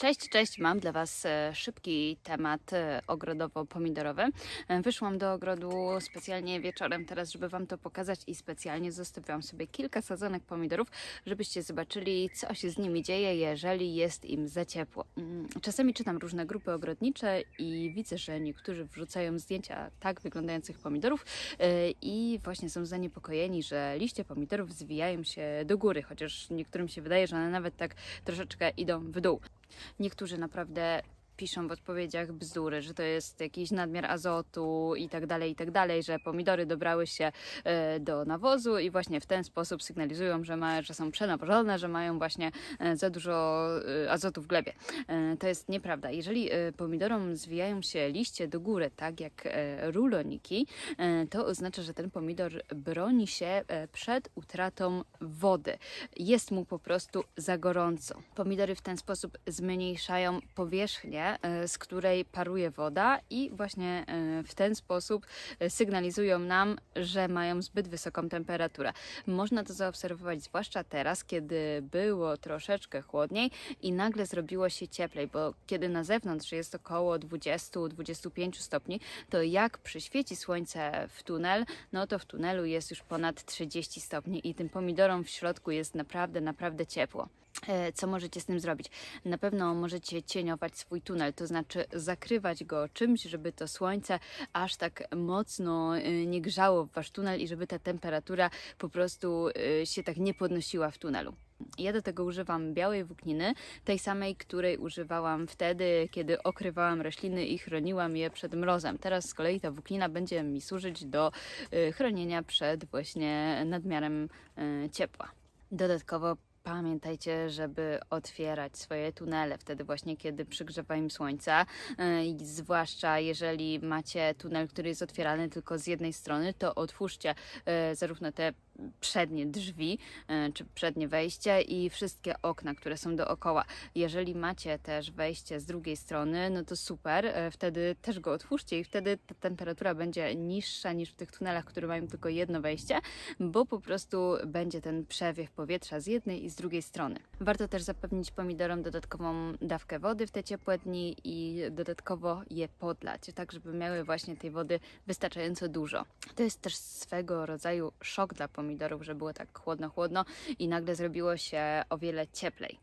Cześć, cześć, mam dla Was e, szybki temat e, ogrodowo-pomidorowy. E, Wyszłam do ogrodu specjalnie wieczorem teraz, żeby Wam to pokazać i specjalnie zostawiłam sobie kilka sadzonek pomidorów, żebyście zobaczyli, co się z nimi dzieje, jeżeli jest im za ciepło. Mm, Czasami czytam różne grupy ogrodnicze i widzę, że niektórzy wrzucają zdjęcia tak wyglądających pomidorów i właśnie są zaniepokojeni, że liście pomidorów zwijają się do góry, chociaż niektórym się wydaje, że one nawet tak troszeczkę idą w dół. Niektórzy naprawdę piszą w odpowiedziach bzdury, że to jest jakiś nadmiar azotu i tak dalej, i tak dalej, że pomidory dobrały się e, do nawozu i właśnie w ten sposób sygnalizują, że, ma, że są przenawożone, że mają właśnie e, za dużo e, azotu w glebie. To jest nieprawda. Jeżeli pomidorom zwijają się liście do góry, tak jak ruloniki, to oznacza, że ten pomidor broni się przed utratą wody. Jest mu po prostu za gorąco. Pomidory w ten sposób zmniejszają powierzchnię, e, z której paruje woda i właśnie e, w ten sposób e, sygnalizują nam, że mają zbyt wysoką temperaturę. Można to zaobserwować zwłaszcza teraz, kiedy było troszeczkę chłodniej i nagle zrobiło się cieplej, bo kiedy na zewnątrz jest około 20-25 stopni, to jak przyświeci słońce w tunel, no to w tunelu jest już ponad 30 stopni i tym pomidorom w środku jest naprawdę, naprawdę ciepło. E, Co możecie z tym zrobić? Na pewno możecie cieniować swój tunel, to znaczy zakrywać go czymś, żeby to słońce aż tak mocno e, nie grzało w wasz tunel i żeby ta temperatura po prostu e, się tak nie podnosiła w tunelu. Ja do tego używam białej włókniny, tej samej, której używałam wtedy, kiedy okrywałam rośliny i chroniłam je przed mrozem. Teraz z kolei ta włóknina będzie mi służyć do chronienia przed właśnie nadmiarem ciepła. Dodatkowo Pamiętajcie, żeby otwierać swoje tunele wtedy właśnie, kiedy przygrzewa im słońce. Yy, i Zwłaszcza jeżeli macie tunel, który jest otwierany tylko z jednej strony, to otwórzcie yy, zarówno te przednie drzwi, yy, czy przednie wejście i wszystkie okna, które są dookoła. Jeżeli macie też wejście z drugiej strony, no to super, yy, wtedy też go otwórzcie i wtedy ta temperatura będzie niższa niż w tych tunelach, które mają tylko jedno wejście, bo po prostu będzie ten przewiew powietrza z jednej i z drugiej strony. Warto też zapewnić pomidorom dodatkową dawkę wody w te ciepłe dni i dodatkowo je podlać, tak żeby miały właśnie tej wody wystarczająco dużo. To jest też swego rodzaju szok dla pomidorów, że było tak chłodno, chłodno i nagle zrobiło się o wiele cieplej.